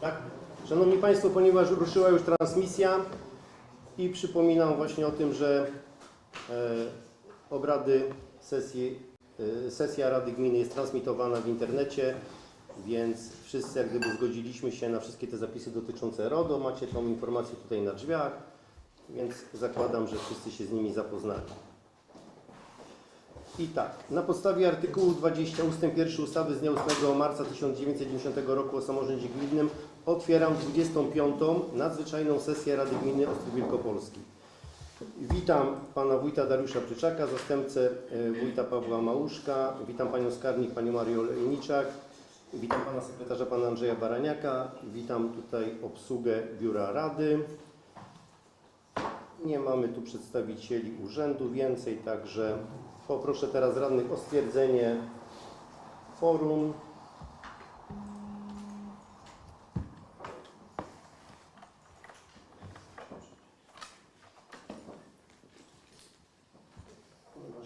Tak? Szanowni Państwo, ponieważ ruszyła już transmisja i przypominam właśnie o tym, że e, obrady sesji, e, sesja Rady Gminy jest transmitowana w internecie, więc wszyscy jak gdyby zgodziliśmy się na wszystkie te zapisy dotyczące RODO. Macie tą informację tutaj na drzwiach, więc zakładam, że wszyscy się z nimi zapoznali. I tak, na podstawie artykułu 20 ust. 1 ustawy z dnia 8 marca 1990 roku o samorządzie gminnym otwieram 25. nadzwyczajną sesję Rady Gminy Ostrów Wielkopolski. Witam pana wójta Dariusza Pryczaka, zastępcę e, wójta Pawła Małuszka, witam panią skarbnik, panią Marię Olejniczak, witam pana sekretarza, pana Andrzeja Baraniaka, witam tutaj obsługę biura Rady. Nie mamy tu przedstawicieli urzędu więcej, także poproszę teraz radnych o stwierdzenie forum.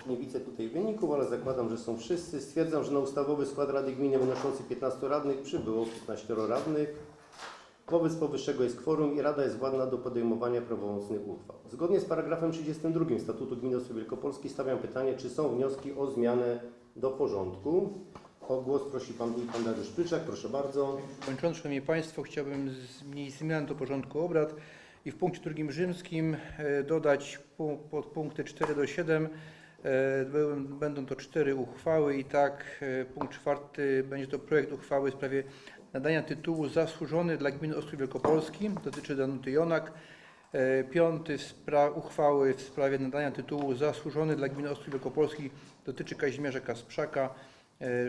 Ponieważ Nie widzę tutaj wyników, ale zakładam, że są wszyscy. Stwierdzam, że na ustawowy skład Rady Gminy wynoszący 15 radnych przybyło 15 radnych. Wobec powyższego jest kworum i Rada jest władna do podejmowania prawomocnych uchwał. Zgodnie z paragrafem 32 Statutu Gminy Ostrów Wielkopolski stawiam pytanie, czy są wnioski o zmianę do porządku. O głos prosi Pan Wójt Pan Dariusz proszę bardzo. Kończąc, Szanowni Państwo, chciałbym znieść zmian do porządku obrad i w punkcie drugim rzymskim e, dodać pu- podpunkty 4 do 7. E, będą- to cztery uchwały i tak e, punkt czwarty będzie to projekt uchwały w sprawie nadania tytułu zasłużony dla gminy Ostrów Wielkopolski, dotyczy Danuty Jonak. E, Piąty uchwały w sprawie nadania tytułu zasłużony dla gminy Ostrów Wielkopolski dotyczy Kazimierza Kasprzaka.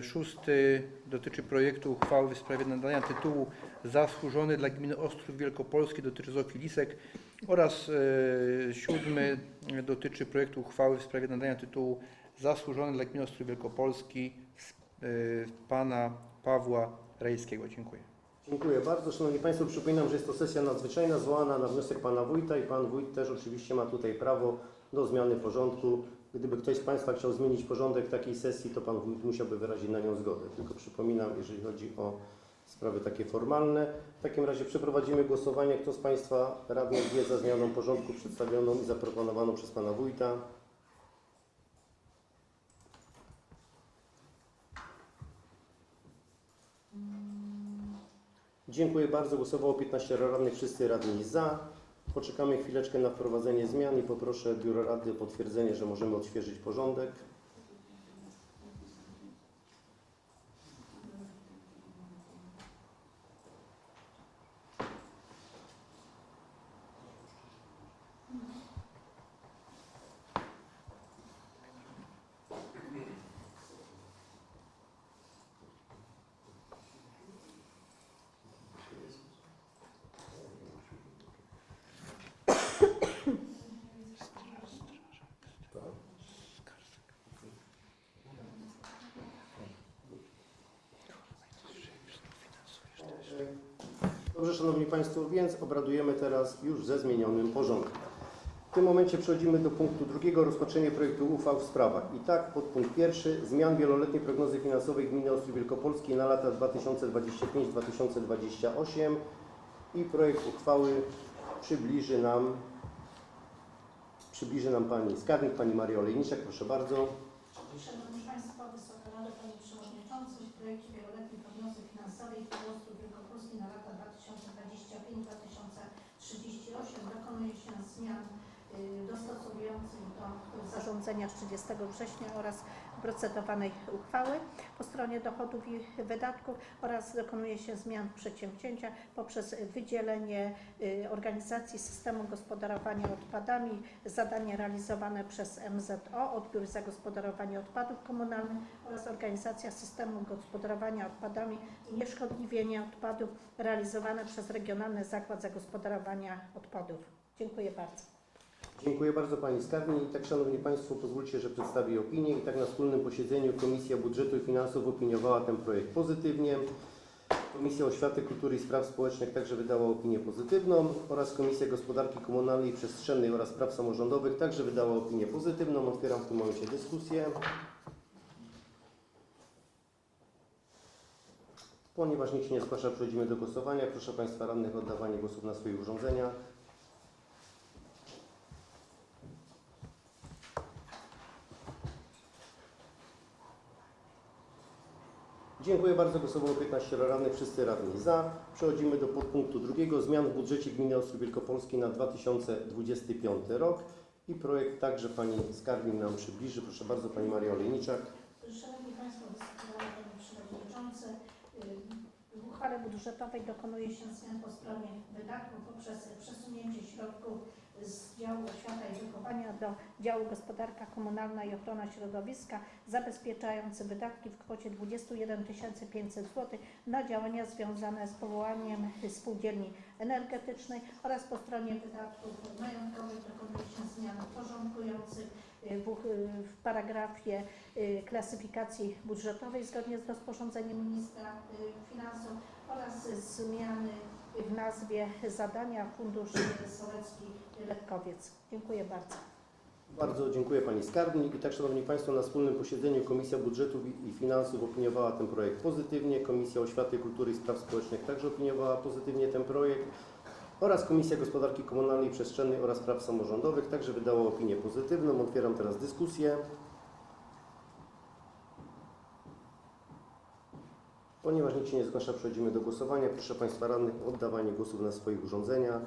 Szósty dotyczy projektu uchwały w sprawie nadania tytułu zasłużony dla gminy Ostrów Wielkopolski dotyczy Zofii Lisek oraz e, siódmy dotyczy projektu uchwały w sprawie nadania tytułu zasłużony dla gminy Ostrów Wielkopolski e, pana Pawła Rejskiego. Dziękuję. Dziękuję bardzo. Szanowni Państwo, przypominam, że jest to sesja nadzwyczajna zwołana na wniosek Pana Wójta i Pan Wójt też oczywiście ma tutaj prawo do zmiany porządku. Gdyby ktoś z Państwa chciał zmienić porządek takiej sesji, to Pan Wójt musiałby wyrazić na nią zgodę. Tylko przypominam, jeżeli chodzi o sprawy takie formalne. W takim razie przeprowadzimy głosowanie. Kto z Państwa radnych jest za zmianą porządku przedstawioną i zaproponowaną przez Pana Wójta? Dziękuję bardzo. Głosowało 15 radnych, wszyscy radni za. Poczekamy chwileczkę na wprowadzenie zmian i poproszę Biuro Rady o potwierdzenie, że możemy odświeżyć porządek. Dobrze, Szanowni Państwo, więc obradujemy teraz już ze zmienionym porządkiem. W tym momencie przechodzimy do punktu drugiego, rozpatrzenie projektu uchwał w sprawach. I tak, podpunkt pierwszy, zmian wieloletniej prognozy finansowej Gminy Ostrów Wielkopolskiej na lata 2025-2028 i projekt uchwały przybliży nam, przybliży nam Pani skarbnik, Pani Maria Olejniczak, proszę bardzo. Szanowni Państwo, Wysoka Rado, Panie Przewodniczący, w projekcie wieloletniej prognozy finansowej Królestwa Wielkopolski na lata 2025-2038 dokonuje się zmian y, dostosowujących do zarządzenia z 30 września oraz procedowanej uchwały po stronie dochodów i wydatków oraz dokonuje się zmian przedsięwzięcia poprzez wydzielenie y, organizacji systemu gospodarowania odpadami, zadania realizowane przez MZO, odbiór i zagospodarowanie odpadów komunalnych oraz organizacja systemu gospodarowania odpadami i nieszkodliwienie odpadów realizowane przez Regionalny Zakład Zagospodarowania Odpadów. Dziękuję bardzo. Dziękuję bardzo Pani Skarbnik. I tak, Szanowni Państwo, pozwólcie, że przedstawię opinię. I tak na wspólnym posiedzeniu Komisja Budżetu i Finansów opiniowała ten projekt pozytywnie. Komisja Oświaty, Kultury i Spraw Społecznych także wydała opinię pozytywną oraz Komisja Gospodarki Komunalnej i Przestrzennej oraz Spraw Samorządowych także wydała opinię pozytywną. Otwieram w tym momencie dyskusję. Ponieważ nikt się nie zgłasza, przechodzimy do głosowania. Proszę Państwa radnych o oddawanie głosów na swoje urządzenia. Dziękuję bardzo. Głosowało 15 radnych, wszyscy radni za. Przechodzimy do podpunktu drugiego. Zmian w budżecie Gminy Ostrów Wielkopolski na 2025 rok. I projekt także Pani Skarbnik nam przybliży. Proszę bardzo Pani Maria Olejniczak. Szanowni Państwo, Panie Przewodniczący, y, w uchwale budżetowej dokonuje się zmian po stronie wydatków poprzez przesunięcie środków z działu oświata i wychowania do działu gospodarka komunalna i ochrona środowiska, zabezpieczający wydatki w kwocie 21 500 zł na działania związane z powołaniem spółdzielni energetycznej oraz po stronie wydatków majątkowych dokonuje się zmian porządkujących y, y, w paragrafie y, klasyfikacji budżetowej zgodnie z rozporządzeniem ministra finansów oraz zmiany w nazwie zadania Fundusz Sołecki Lekkowiec. Dziękuję bardzo. Bardzo dziękuję Pani Skarbnik. I tak, Szanowni Państwo, na wspólnym posiedzeniu Komisja Budżetu i Finansów opiniowała ten projekt pozytywnie. Komisja Oświaty, Kultury i Spraw Społecznych także opiniowała pozytywnie ten projekt. Oraz Komisja Gospodarki Komunalnej i Przestrzennej oraz Spraw Samorządowych także wydała opinię pozytywną. Otwieram teraz dyskusję. Ponieważ nikt się nie zgłasza, przechodzimy do głosowania. Proszę Państwa radnych o oddawanie głosów na swoich urządzenia.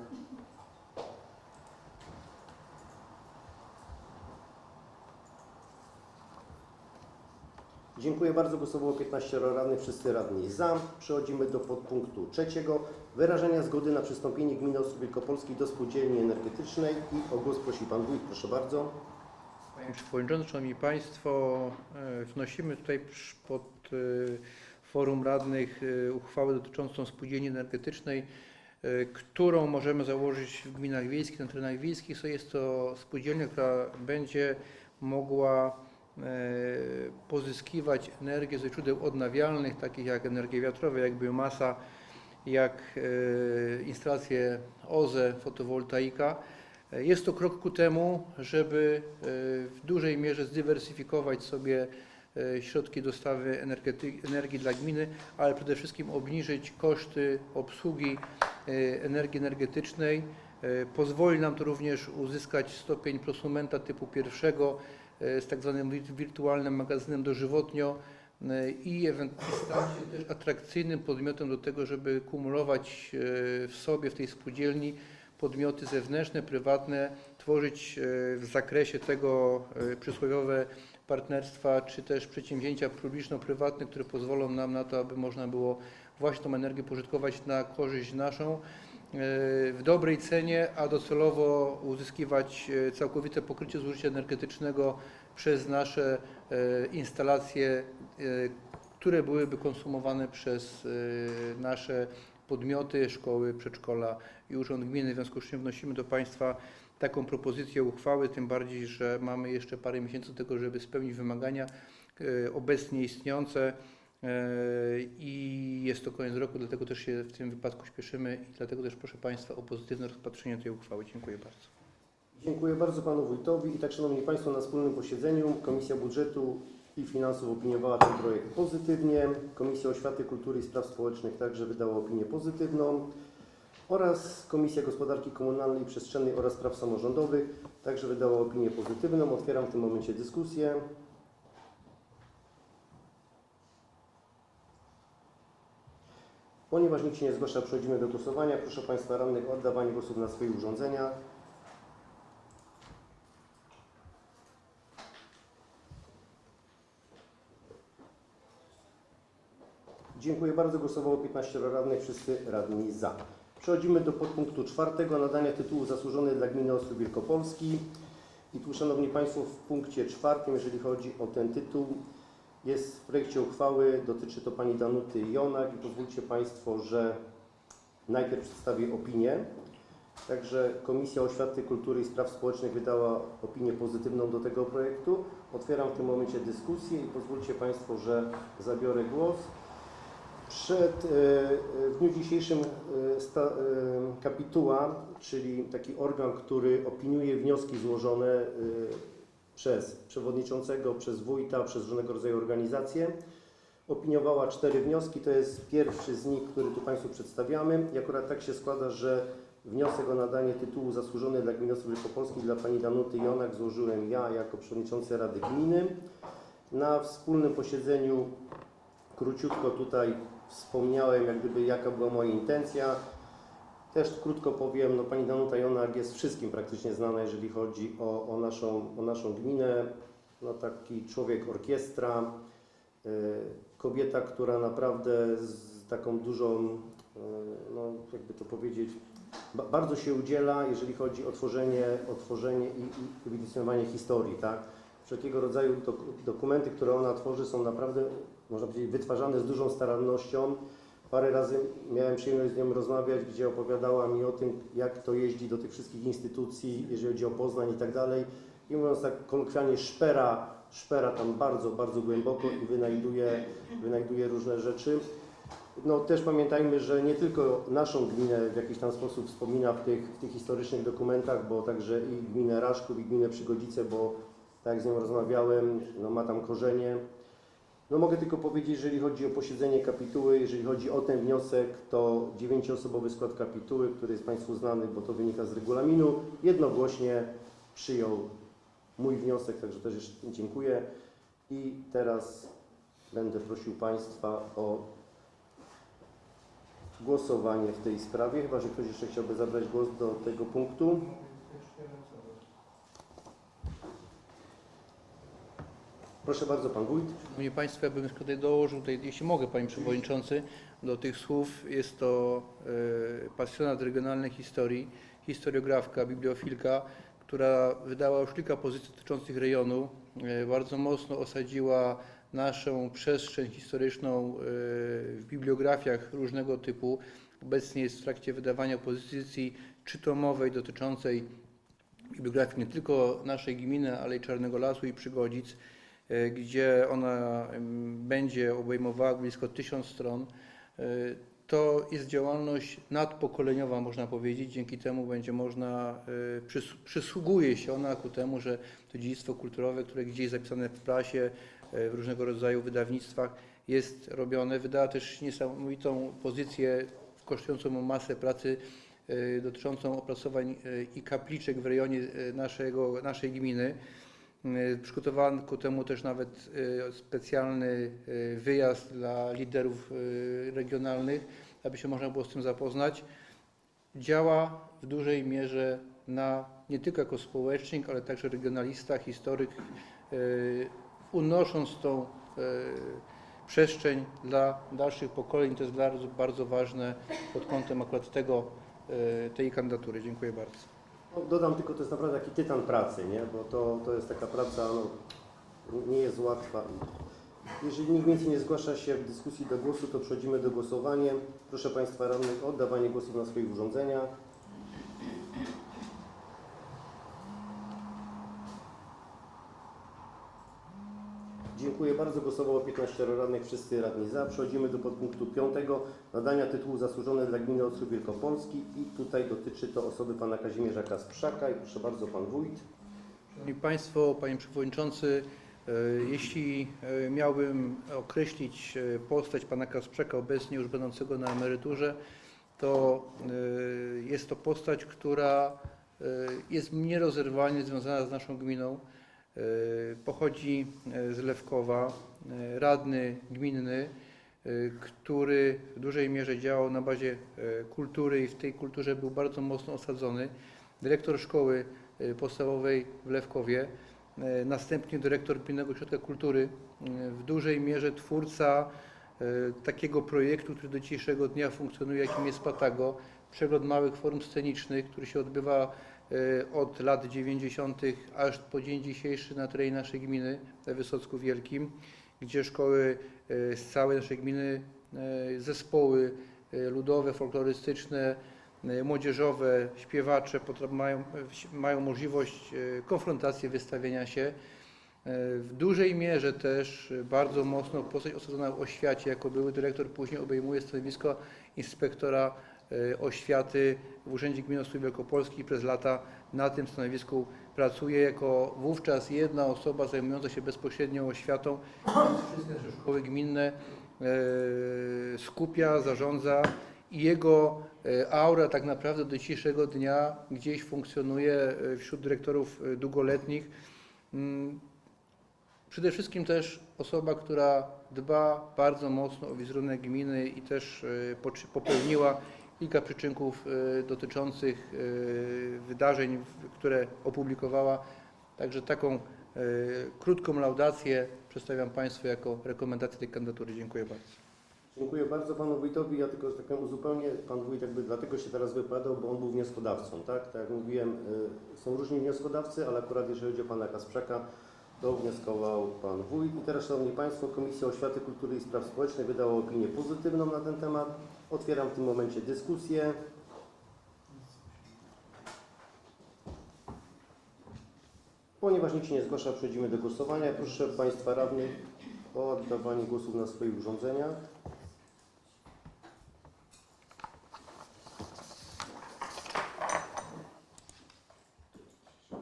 Dziękuję bardzo. Głosowało 15 radnych, wszyscy radni za. Przechodzimy do podpunktu trzeciego. Wyrażenia zgody na przystąpienie Gminy Ostrów Wielkopolskiej do spółdzielni energetycznej i o głos prosi Pan Wójt. Proszę bardzo. Panie Przewodniczący, Szanowni Państwo, e, wnosimy tutaj pod e, forum radnych e, uchwałę dotyczącą spółdzielni energetycznej, e, którą możemy założyć w gminach wiejskich, na terenach wiejskich. Jest to spółdzielnia, która będzie mogła e, pozyskiwać energię ze źródeł odnawialnych, takich jak energie wiatrowe, jak biomasa, jak instalacje OZE, fotowoltaika. Jest to krok ku temu, żeby w dużej mierze zdywersyfikować sobie środki dostawy energii dla gminy, ale przede wszystkim obniżyć koszty obsługi e, energii energetycznej. E, Pozwoli nam to również uzyskać stopień prosumenta typu pierwszego e, z tak zwanym wir- wirtualnym magazynem dożywotnio e, i stać się też atrakcyjnym podmiotem do tego, żeby kumulować e, w sobie, w tej spółdzielni podmioty zewnętrzne, prywatne, tworzyć e, w zakresie tego e, przysłowiowe partnerstwa, czy też przedsięwzięcia publiczno-prywatne, które pozwolą nam na to, aby można było właśnie tą energię pożytkować na korzyść naszą e, w dobrej cenie, a docelowo uzyskiwać e, całkowite pokrycie zużycia energetycznego przez nasze e, instalacje, które byłyby konsumowane przez nasze podmioty, szkoły, przedszkola i Urząd Gminy. W związku z czym wnosimy do Państwa taką propozycję uchwały, tym bardziej, że mamy jeszcze parę miesięcy do tego, żeby spełnić wymagania e, obecnie istniejące e, i jest to koniec roku, dlatego też się w tym wypadku śpieszymy i dlatego też proszę Państwa o pozytywne rozpatrzenie tej uchwały. Dziękuję bardzo. Dziękuję bardzo Panu Wójtowi. I tak, Szanowni Państwo, na wspólnym posiedzeniu Komisja Budżetu i Finansów opiniowała ten projekt pozytywnie. Komisja Oświaty, Kultury i Spraw Społecznych także wydała opinię pozytywną. Oraz Komisja Gospodarki Komunalnej i Przestrzennej oraz Spraw Samorządowych także wydała opinię pozytywną. Otwieram w tym momencie dyskusję. Ponieważ nikt się nie zgłasza, przechodzimy do głosowania. Proszę Państwa radnych o oddawanie głosów na swoje urządzenia. Dziękuję bardzo. Głosowało 15 radnych, wszyscy radni za. Przechodzimy do podpunktu czwartego, nadania tytułu zasłużony dla gminy Ostrów Wielkopolski. I tu, Szanowni Państwo, w punkcie czwartym, jeżeli chodzi o ten tytuł, jest w projekcie uchwały, dotyczy to Pani Danuty Jonak i pozwólcie Państwo, że najpierw przedstawię opinię. Także Komisja Oświaty, Kultury i Spraw Społecznych wydała opinię pozytywną do tego projektu. Otwieram w tym momencie dyskusję i pozwólcie Państwo, że zabiorę głos. Przed, e, e, w dniu dzisiejszym e, kapituła, czyli taki organ, który opiniuje wnioski złożone przez przewodniczącego, przez wójta, przez różnego rodzaju organizacje, opiniowała cztery wnioski. To jest pierwszy z nich, który tu Państwu przedstawiamy. I akurat tak się składa, że wniosek o nadanie tytułu zasłużony dla Gminy Wielkopolskiej dla Pani Danuty Jonak złożyłem ja jako Przewodniczący Rady Gminy. Na wspólnym posiedzeniu króciutko tutaj wspomniałem, jak gdyby jaka była moja intencja. Też krótko powiem, no Pani Danuta Jonak jest wszystkim praktycznie znana, jeżeli chodzi o, o, naszą, o naszą gminę. No taki człowiek orkiestra, y, kobieta, która naprawdę z taką dużą, y, no jakby to powiedzieć, ba- bardzo się udziela, jeżeli chodzi o tworzenie, o tworzenie i, i historii, tak? Wszelkiego rodzaju dok- dokumenty, które ona tworzy są naprawdę, można powiedzieć, wytwarzane z dużą starannością. Parę razy miałem przyjemność z nią rozmawiać, gdzie opowiadała mi o tym, jak to jeździ do tych wszystkich instytucji, jeżeli chodzi o Poznań i tak dalej. I mówiąc tak kolokwialnie, szpera, szpera tam bardzo, bardzo głęboko i wynajduje, wynajduje różne rzeczy. No też pamiętajmy, że nie tylko naszą gminę w jakiś tam sposób wspomina w tych, w tych historycznych dokumentach, bo także i gminę Raszków, i gminę Przygodzice, bo tak jak z nią rozmawiałem, no ma tam korzenie. No mogę tylko powiedzieć, jeżeli chodzi o posiedzenie kapituły, jeżeli chodzi o ten wniosek, to dziewięcioosobowy skład kapituły, który jest Państwu znany, bo to wynika z regulaminu, jednogłośnie przyjął mój wniosek, także też jeszcze dziękuję. I teraz będę prosił Państwa o głosowanie w tej sprawie, chyba że ktoś jeszcze chciałby zabrać głos do tego punktu. Proszę bardzo, Pan Wójt. Szanowni Państwo, ja bym tutaj dołożył, tutaj, jeśli mogę Panie Przewodniczący, do tych słów. Jest to e, pasjonat regionalnej historii, historiografka, bibliofilka, która wydała już kilka pozycji dotyczących rejonu. E, bardzo mocno osadziła naszą przestrzeń historyczną e, w bibliografiach różnego typu. Obecnie jest w trakcie wydawania pozycji czytomowej dotyczącej bibliografii nie tylko naszej gminy, ale i Czarnego Lasu i Przygodzic gdzie ona będzie obejmowała blisko tysiąc stron. E, To jest działalność nadpokoleniowa, można powiedzieć. Dzięki temu będzie można, e, przys- przysługuje się ona ku temu, że to dziedzictwo kulturowe, które gdzieś zapisane w prasie, e, w różnego rodzaju wydawnictwach jest robione. Wydała też niesamowitą pozycję, kosztującą masę pracy e, dotyczącą opracowań e, i kapliczek w rejonie e, naszego, naszej gminy. E, Przygotowano ku temu też nawet e, specjalny e, wyjazd dla liderów regionalnych, aby się można było z tym zapoznać. Działa w dużej mierze na nie tylko jako społecznik, ale także regionalista, historyk, unosząc tą przestrzeń dla dalszych pokoleń. To jest bardzo, bardzo ważne pod kątem akurat tego, tej kandydatury. Dziękuję bardzo. No, dodam tylko, to jest naprawdę taki tytan pracy, nie? bo to, to jest taka praca, no, nie jest łatwa. Jeżeli nikt więcej nie zgłasza się w dyskusji do głosu, to przechodzimy do głosowania. Proszę Państwa radnych o oddawanie głosów na swoich urządzeniach. Dziękuję bardzo. Głosowało 15 radnych, wszyscy radni za. Przechodzimy do podpunktu 5. Nadania tytułu zasłużony dla gminy Ostrów Wielkopolski i tutaj dotyczy to osoby pana Kazimierza Kasprzaka i proszę bardzo pan wójt. Szanowni Państwo, Panie Przewodniczący, e, jeśli e, miałbym określić e, postać Pana Kasprzaka, obecnie już będącego na emeryturze, to jest to postać, która jest nierozerwalnie związana z naszą gminą. E, Pochodzi e, z Lewkowa, e, radny gminny, który w dużej mierze działał na bazie kultury i w tej kulturze był bardzo mocno osadzony. Dyrektor szkoły podstawowej w Lewkowie, następnie dyrektor Gminnego Ośrodka Kultury, w dużej mierze twórca takiego projektu, który do dzisiejszego dnia funkcjonuje, jakim jest Patago, przegląd małych form scenicznych, który się odbywa od lat 90. aż po dzień dzisiejszy na terenie naszej gminy we Wysocku Wielkim, gdzie szkoły e, z całej naszej gminy, e, zespoły ludowe, folklorystyczne, młodzieżowe, śpiewacze mają, mają możliwość konfrontacji, wystawienia się. W dużej mierze też bardzo mocno postać osadzona w oświacie, jako były dyrektor później obejmuje stanowisko inspektora oświaty w Urzędzie Gminy Ostrów Wielkopolski przez lata na tym stanowisku pracuje jako wówczas jedna osoba zajmująca się bezpośrednio oświatą. Wszystkie szkoły gminne e, skupia, zarządza i jego e, aura tak naprawdę do dzisiejszego dnia gdzieś funkcjonuje e, wśród dyrektorów e, długoletnich. Mm, Przede wszystkim też osoba, która dba bardzo mocno o wizerunek gminy i też e, popełniła kilka przyczynków e, dotyczących e, wydarzeń, które opublikowała. Także taką e, krótką laudację przedstawiam Państwu jako rekomendację tej kandydatury. Dziękuję bardzo. Dziękuję bardzo panu wójtowi. Ja tylko tak uzupełnię. Pan wójt jakby dlatego się teraz wypowiadał, bo on był wnioskodawcą, tak? Tak jak mówiłem, są różni wnioskodawcy, ale akurat jeżeli chodzi o pana Kasprzaka, to wnioskował pan wójt. I teraz, szanowni państwo, Komisja Oświaty, Kultury i Spraw Społecznych wydała opinię pozytywną na ten temat. Otwieram w tym momencie dyskusję. Ponieważ nikt się nie zgłasza, przechodzimy do głosowania. Proszę Państwa radnych o oddawanie głosów na swoich urządzeniach.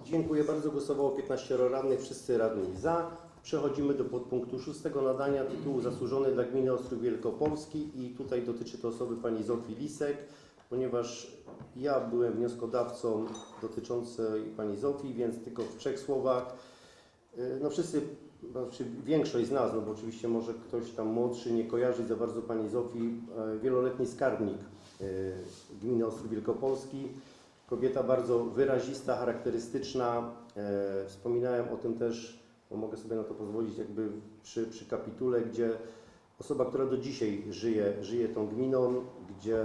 Dziękuję bardzo. Głosowało 15 radnych, wszyscy radni za. Przechodzimy do podpunktu 6 nadania tytułu zasłużony dla gminy Ostrów Wielkopolski i tutaj dotyczy to osoby pani Zofii Lisek, ponieważ ja byłem wnioskodawcą dotyczącej pani Zofii, więc tylko w trzech słowach. Y, No wszyscy, znaczy większość z nas, no bo oczywiście może ktoś tam młodszy nie kojarzy za bardzo pani Zofii, e, wieloletni skarbnik y, gminy Ostrów Wielkopolski. Kobieta bardzo wyrazista, charakterystyczna. Wspominałem o tym też, bo mogę sobie na to pozwolić, jakby przy, przy kapitule, gdzie osoba, która do dzisiaj żyje, żyje tą gminą, gdzie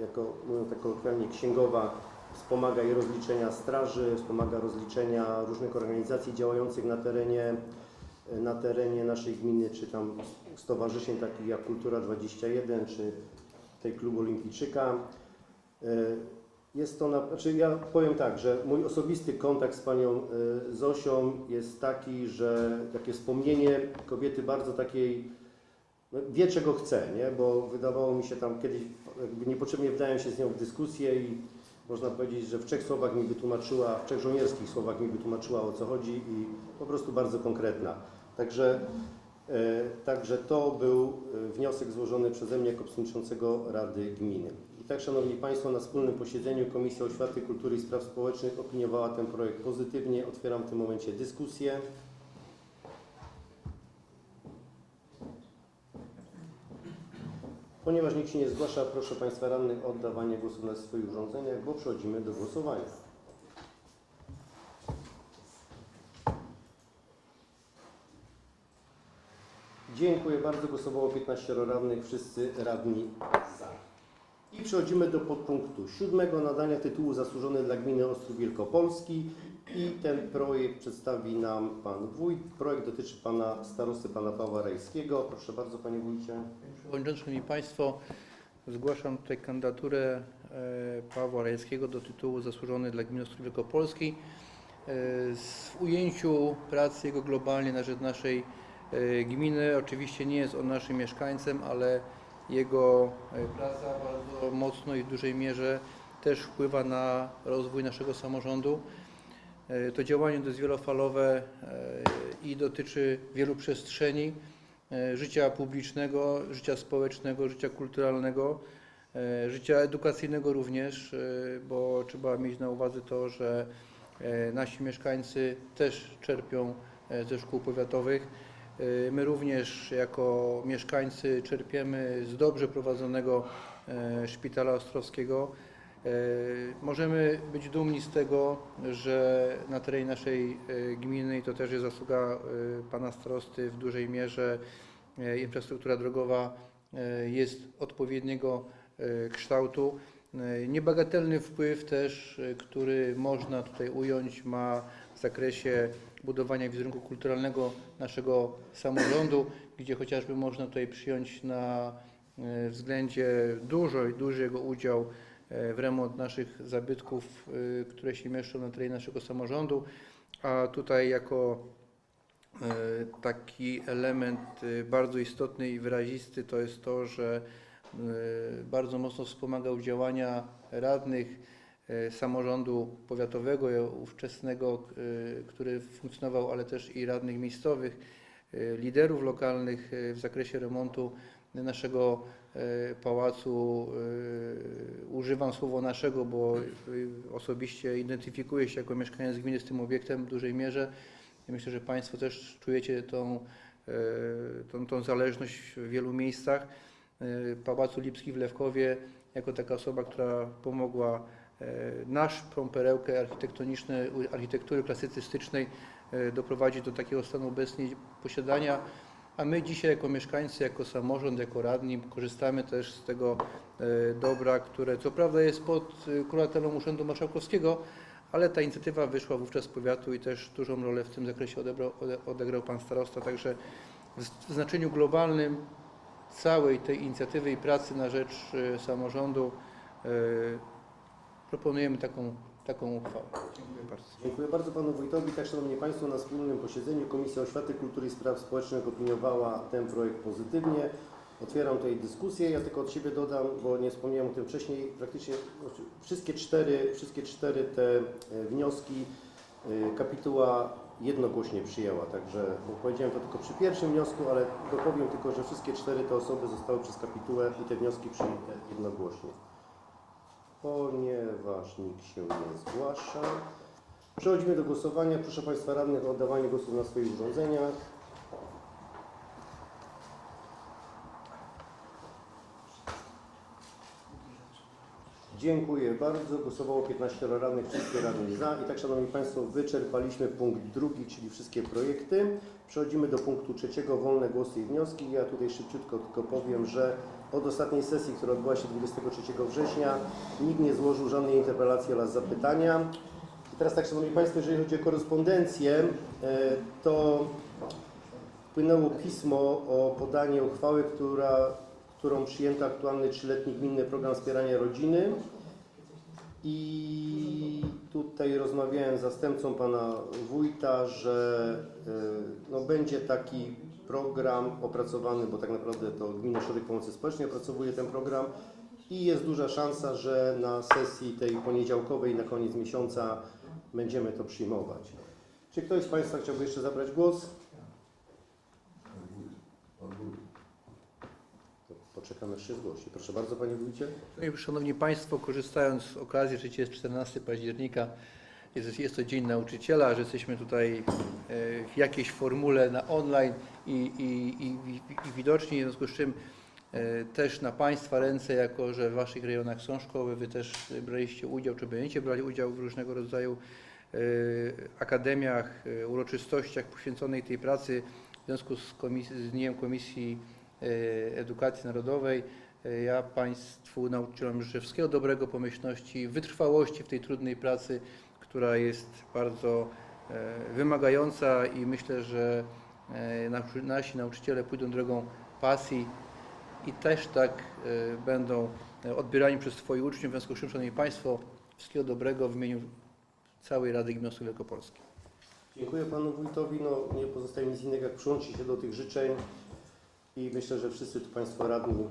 jako, mówiąc tak kolokwialnie, księgowa wspomaga i rozliczenia straży, wspomaga rozliczenia różnych organizacji działających na terenie, na terenie naszej gminy, czy tam stowarzyszeń takich jak Kultura 21, czy tej klubu Olimpijczyka. Jest to, na, znaczy ja powiem tak, że mój osobisty kontakt z panią y, Zosią jest taki, że takie wspomnienie kobiety bardzo takiej, no, wie czego chce, nie? bo wydawało mi się tam kiedyś, jakby niepotrzebnie wdałem się z nią w dyskusję i można powiedzieć, że w trzech słowach mi wytłumaczyła, w trzech żołnierskich słowach mi wytłumaczyła o co chodzi i po prostu bardzo konkretna. Także, e, także to był e, wniosek złożony przeze mnie jako przewodniczącego Rady Gminy. I tak, Szanowni Państwo, na wspólnym posiedzeniu Komisja Oświaty, Kultury i Spraw Społecznych opiniowała ten projekt pozytywnie. Otwieram w tym momencie dyskusję. Ponieważ nikt się nie zgłasza, proszę Państwa radnych o oddawanie głosu na swoich urządzeniach, bo przechodzimy do głosowania. Dziękuję bardzo. Głosowało 15 radnych, wszyscy radni za. I przechodzimy do podpunktu siódmego nadania tytułu zasłużony dla gminy Ostrów Wielkopolski i ten projekt przedstawi nam pan wójt. Projekt dotyczy pana starosty, pana Pawła Rajskiego. Proszę bardzo panie wójcie. Przewodniczący, Szanowni Państwo, zgłaszam tutaj kandydaturę e, Pawła Rajewskiego do tytułu zasłużony dla gminy Ostrów Wielkopolski. E, W ujęciu pracy jego globalnie na rzecz naszej e, gminy, oczywiście nie jest on naszym mieszkańcem, ale jego e, praca bardzo mocno i w dużej mierze też wpływa na rozwój naszego samorządu. E, To działanie to jest wielofalowe e, i dotyczy wielu przestrzeni życia publicznego, życia społecznego, życia kulturalnego, życia edukacyjnego również, bo trzeba mieć na uwadze to, że nasi mieszkańcy też czerpią ze szkół powiatowych. E, My również jako mieszkańcy czerpiemy z dobrze prowadzonego e, szpitala ostrowskiego. E, Możemy być dumni z tego, że na terenie naszej gminy, i to też jest zasługa pana starosty w dużej mierze, infrastruktura drogowa jest odpowiedniego kształtu. Niebagatelny wpływ też, który można tutaj ująć, ma w zakresie budowania wizerunku kulturalnego naszego samorządu, gdzie chociażby można tutaj przyjąć na e, względzie dużo, duży jego udział e, w remont naszych zabytków, e, które się mieszczą na terenie naszego samorządu, a tutaj jako taki element bardzo istotny i wyrazisty to jest to, że bardzo mocno wspomagał działania radnych samorządu powiatowego, y, ówczesnego, y, który funkcjonował, ale też i radnych miejscowych, liderów lokalnych w zakresie remontu naszego pałacu. Używam słowa naszego, bo osobiście identyfikuję się jako mieszkaniec gminy z tym obiektem w dużej mierze. Myślę, że Państwo też czujecie tą, e, tą, tą zależność w wielu miejscach. E, Pałacu Lipski w Lewkowie, jako taka osoba, która pomogła e, naszą perełkę architektoniczną, architektury klasycystycznej e, doprowadzić do takiego stanu obecnie posiadania. A my dzisiaj jako mieszkańcy, jako samorząd, jako radni korzystamy też z tego e, dobra, które co prawda jest pod kuratelą Urzędu Marszałkowskiego, ale ta inicjatywa wyszła wówczas z powiatu i też dużą rolę w tym zakresie odebrał, ode- odegrał pan starosta. Także w znaczeniu globalnym całej tej inicjatywy i pracy na rzecz samorządu proponujemy taką, taką uchwałę. Dziękuję bardzo. Dziękuję bardzo panu wójtowi. Tak, szanowni państwo, na wspólnym posiedzeniu Komisja Oświaty, Kultury i Spraw Społecznych opiniowała ten projekt pozytywnie. Otwieram tutaj dyskusję. Ja tylko od siebie dodam, bo nie wspomniałem o tym wcześniej, praktycznie wszystkie cztery, wszystkie cztery te e, wnioski e, kapituła jednogłośnie przyjęła. Także powiedziałem to tylko przy pierwszym wniosku, ale dopowiem tylko, że wszystkie cztery te osoby zostały przez kapitułę i te wnioski przyjęte jednogłośnie. Ponieważ nikt się nie zgłasza, przechodzimy do głosowania. Proszę Państwa radnych o oddawanie głosów na swoich urządzeniach. Dziękuję bardzo. Głosowało 15 radnych, wszystkie radni za. I tak, Szanowni Państwo, wyczerpaliśmy punkt drugi, czyli wszystkie projekty. Przechodzimy do punktu trzeciego, wolne głosy i wnioski. Ja tutaj szybciutko tylko powiem, że od ostatniej sesji, która odbyła się 23 września, nikt nie złożył żadnej interpelacji oraz zapytania. I teraz tak, Szanowni Państwo, jeżeli chodzi o korespondencję, e, to wpłynęło pismo o podanie uchwały, która, którą przyjęto aktualny trzyletni gminny program wspierania rodziny. I tutaj rozmawiałem z zastępcą pana wójta, że e, no, będzie taki program opracowany, bo tak naprawdę to Gminny Ośrodek Pomocy Społecznej opracowuje ten program i jest duża szansa, że na sesji tej poniedziałkowej na koniec miesiąca będziemy to przyjmować. Czy ktoś z Państwa chciałby jeszcze zabrać głos? Aż się zgłosi. Proszę bardzo, Panie Wójcie. No Szanowni Państwo, korzystając z okazji, że jest 14 października, jest, jest to Dzień Nauczyciela, że jesteśmy tutaj e, w jakiejś formule na online i, i, i, i, i widoczni, w związku z czym e, też na Państwa ręce, jako że w Waszych rejonach są szkoły, Wy też braliście udział, czy będziecie brali udział w różnego rodzaju e, akademiach, uroczystościach poświęconych tej pracy w związku z, z Dniem Komisji Edukacji Narodowej. E, Ja Państwu nauczycielom życzę wszystkiego dobrego, pomyślności, wytrwałości w tej trudnej pracy, która jest bardzo e, wymagająca i myślę, że e, nasi nauczyciele pójdą drogą pasji i też tak e, będą odbierani przez swoich uczniów. W związku z czym, Szanowni Państwo, wszystkiego dobrego w imieniu całej Rady Gminy Ostrów Wielkopolski. Dziękuję Panu Wójtowi. No, nie pozostaje nic innego, jak przyłączyć się do tych życzeń. I myślę, że wszyscy tu Państwo radni,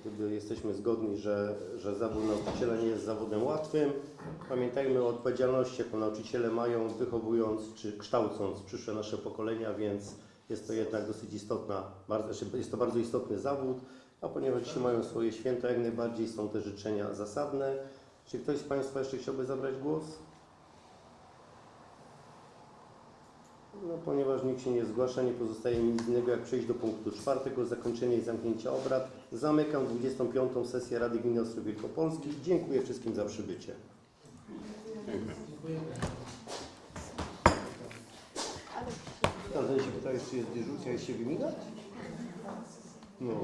gdyby jesteśmy zgodni, że, że zawód nauczyciela nie jest zawodem łatwym. Pamiętajmy o odpowiedzialności, jaką nauczyciele mają, wychowując czy kształcąc przyszłe nasze pokolenia, więc jest to jednak dosyć istotna, bardzo, znaczy jest to bardzo istotny zawód, a ponieważ dzisiaj mają swoje święta, jak najbardziej są te życzenia zasadne. Czy ktoś z Państwa jeszcze chciałby zabrać głos? No, ponieważ nikt się nie zgłasza, nie pozostaje mi nic innego jak przejść do punktu czwartego, zakończenie i zamknięcia obrad. Zamykam 25. sesję Rady Gminy Ostrów Wielkopolski. Dziękuję wszystkim za przybycie. Pan się pytałeś, czy jest się wymieniać? No.